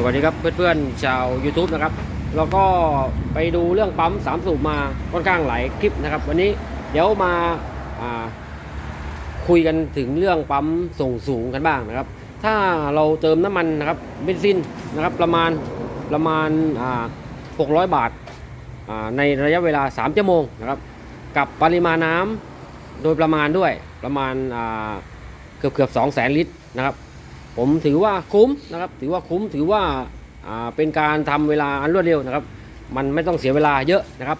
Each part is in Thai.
สวัสดีครับเพื่อนๆชาว YouTube นะครับแล้วก็ไปดูเรื่องปั๊มสามสูบมาค่อนข้างหลายคลิปนะครับ วันนี้เดี๋ยวมาาคุยกันถึงเรื่องปั๊มส่งสูงกันบ้างนะครับ ถ้าเราเติมน้ำมันนะครับเบนซินนะครับประมาณประมาณอ่า600บาทาในระยะเวลา 3 ชั่วโมงนะครับกับปริมาณน้ำโดยประมาณด้วยประมาณาเกือบเกือบ2แสนลิตรนะครับ ผมถือว่าคุ้มนะครับ ถือว่าคุ้มถือว่าเป็นการทำเวลาอันรวดเร็วนะครับ มันไม่ต้องเสียเวลาเยอะนะครับ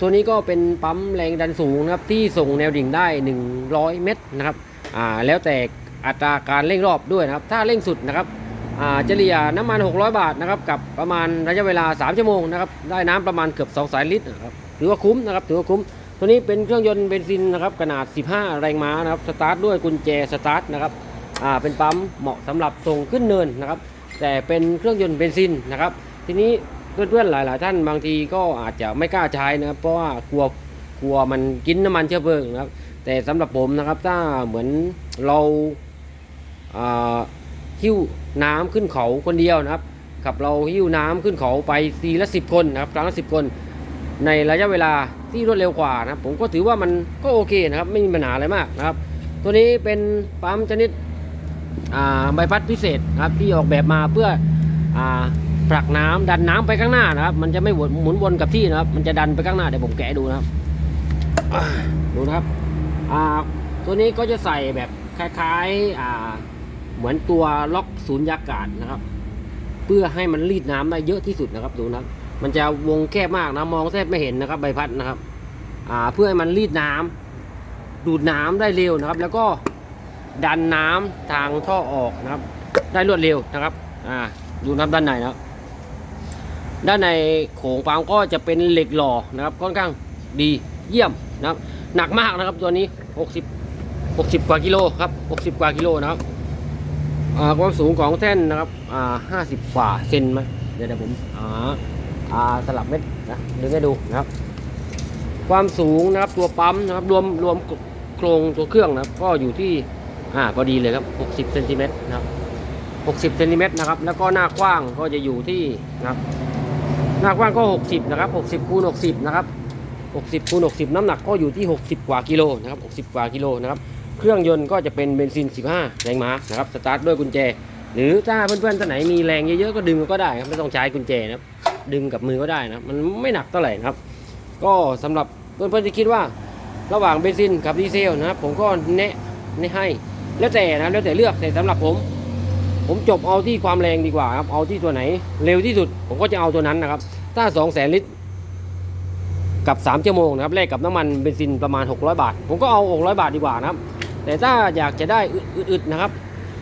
ตัวนี้ก็เป็นปั๊มแรงดันสูงนะครับที่ส่งแนวดิ่งได้ 100 เมตรนะครับแล้วแต่อัตราการเร่งรอบด้วยนะครับ ถ้าเร่งสุดนะครับเฉลี่ยน้ำมัน 600 บาทนะครับกับประมาณระยะเวลา 3 ชั่วโมงนะครับได้น้ำประมาณเกือบ 2 สายลิตรนะครับถือว่าคุ้มนะครับถือว่าคุ้ม ตัวนี้เป็นเครื่องยนต์เบนซินนะครับขนาด 15 แรงม้านะครับสตาร์ทด้วยกุญแจสตาร์ทนะครับ อ่าเป็นปั๊มเหมาะสำหรับส่งขึ้นเนินนะครับ แต่เป็นเครื่องยนต์เบนซินนะครับ ทีนี้เพื่อนๆหลาย ๆ ท่านบางทีก็อาจจะไม่กล้าใช้นะครับ เพราะว่ากลัวกลัวมันกินน้ำมันเชื้อเพลิงนะครับ แต่สำหรับผมนะครับถ้าเหมือนเราอ่าหิ้วน้ำขึ้นเขาคนเดียวนะครับกับเราหิ้วน้ำขึ้นเขาไปทีละสิบคนนะครับครั้งละสิบคน ในระยะเวลาที่รวดเร็วกว่านะครับ ผมก็ถือว่ามันก็โอเคนะครับ ไม่มีปัญหาอะไรมากนะครับ ตัวนี้เป็นปั๊มชนิด ใบพัดพิเศษครับที่ออกแบบมาเพื่ออผลักน้ำดันน้ำไปข้างหน้านะครับมันจะไม่หมุนวนกับที่นะครับ มันจะดันไปข้างหน้าเดี๋ยวผมแกะดูนะครับดูนะครับตัวนี้ก็จะใส่แบบคล้ายๆเหมือนตัวล็อกศูนย์ยากาศนะครับ เพื่อให้มันรีดน้ำได้เยอะที่สุดนะครับดูนะครับมันจะวงแคบมากนะมองแทบไม่เห็นนะครับ ใบพัดนะครับเพื่อให้มันรีดน้ำดูดน้ำได้เร็วนะครับ แล้วก็ ดันน้ำทางท่อออกนะครับ ได้รวดเร็วนะครับอ่าดูนะครับด้านในนะครับด้านในโขงปั๊มก็จะเป็นเหล็กหล่อนะครับ ค่อนข้างดีเยี่ยมนะครับ หนักมากนะครับตัวนี้ 60 60 กว่ากิโลครับ 60 กว่ากิโลนะครับอ่าความสูงของแท่นนะครับอ่า50 กว่าเซนไหมเดี๋ยวเดี๋ยวผมอ่าอ่าสลับเม็ดนะดึงให้ดูนะครับ ความสูงนะครับตัวปั๊มนะครับรวมรวมโครงตัวเครื่องนะครับ ก็อยู่ที่ อ่าพอดีเลยครับ 60เซนติเมตรนะครับ 60เซนติเมตรนะครับ แล้วก็หน้ากว้างก็จะอยู่ที่นะครับ หน้ากว้างก็ 60 นะครับ 60คูณ60 นะครับ 60คูณ60 น้ำหนักก็อยู่ที่ 60 กว่ากิโลนะครับ 60 กว่ากิโลนะครับ เครื่องยนต์ก็จะเป็นเบนซิน 15 แรงม้านะครับ สตาร์ทด้วยกุญแจ หรือถ้าเพื่อนๆท่านไหนมีแรงเยอะๆก็ดึงก็ได้ครับ ไม่ต้องใช้กุญแจนะครับ ดึงกับมือก็ได้นะ มันไม่หนักเท่าไหร่นะครับ ก็สำหรับเพื่อนๆที่คิดว่าระหว่างเบนซินกับดีเซลนะครับ ผมก็แนะแนะให้ แล้วแต่นะแล้วแต่เลือกแต่สำหรับผม ผมจบเอาที่ความแรงดีกว่าครับเอาที่ตัวไหน เร็วที่สุด ผมก็จะเอาตัวนั้นนะครับ ถ้า 2 0 0แสนลิตร กับ 3 ชั่วโมงนะครับแลกกับน้ำมันเบนซินประมาณ 600 บาท ผมก็เอา 600 บาทดีกว่านะครับ แต่ถ้าอยากจะได้อึดๆนะครับ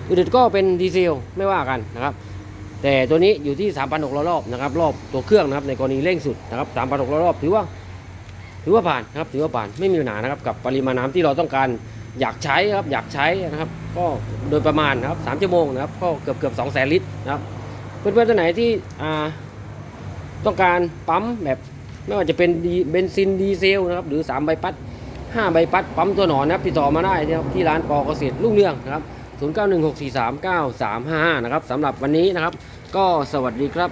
อึดๆก็เป็นดีเซลไม่ว่ากันนะครับแต่ตัวนี้อยู่ที่ 3,600 รอบนะครับ รอบตัวเครื่องนะครับ ในกรณีเร่งสุดนะครับ 3,600 รอบ ถือว่า ถือว่าผ่านนะครับ ถือว่าผ่าน ไม่มีปัญหานะครับ กับปริมาณน้ำที่เราต้องการ อยากใช้ครับอยากใช้นะครับ ก็โดยประมาณนะครับสามชั่วโมงนะครับ ก็เกือบเกือบสองแสนลิตรนะครับเพื่อนๆท่านไหนที่ต้องการปั๊มแบบไม่ว่าจะเป็นดีเบนซินดีเซลนะครับหรือ3ใบพัด5ใบพัดปั๊มตัวหนอนนะครับติดต่อมาได้นะครับที่ร้านปอเกษตรรุ่งเรืองนะครับ0916439355นะครับสำหรับวันนี้นะครับ ก็สวัสดีครับ